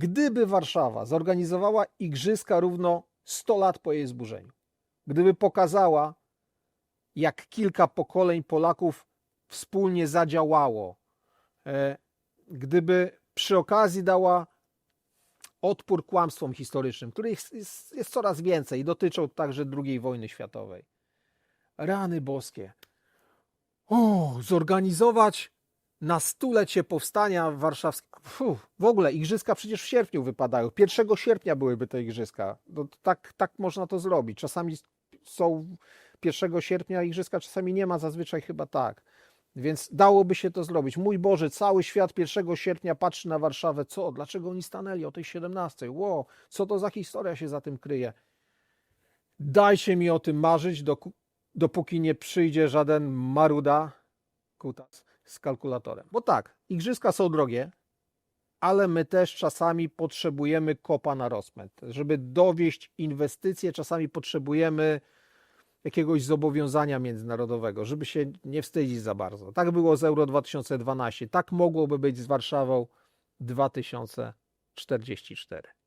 Gdyby Warszawa zorganizowała igrzyska równo 100 lat po jej zburzeniu, gdyby pokazała, jak kilka pokoleń Polaków wspólnie zadziałało, e, gdyby przy okazji dała odpór kłamstwom historycznym, których jest, coraz więcej i dotyczą także II wojny światowej. Rany boskie. O, zorganizować na stulecie powstania warszawskiego. Fu, w ogóle igrzyska przecież w sierpniu wypadają. 1 sierpnia byłyby te igrzyska. No, tak, tak można to zrobić. Czasami są 1 sierpnia igrzyska, czasami nie ma, zazwyczaj chyba tak. Więc dałoby się to zrobić. Mój Boże, cały świat 1 sierpnia patrzy na Warszawę. Co? Dlaczego oni stanęli o tej 17? Ło, co to za historia się za tym kryje? Dajcie mi o tym marzyć, dopóki nie przyjdzie żaden maruda kutas z kalkulatorem. Bo tak, igrzyska są drogie, ale my też czasami potrzebujemy kopa na rozpęd. Żeby dowieść inwestycje, czasami potrzebujemy jakiegoś zobowiązania międzynarodowego, żeby się nie wstydzić za bardzo. Tak było z Euro 2012, tak mogłoby być z Warszawą 2044.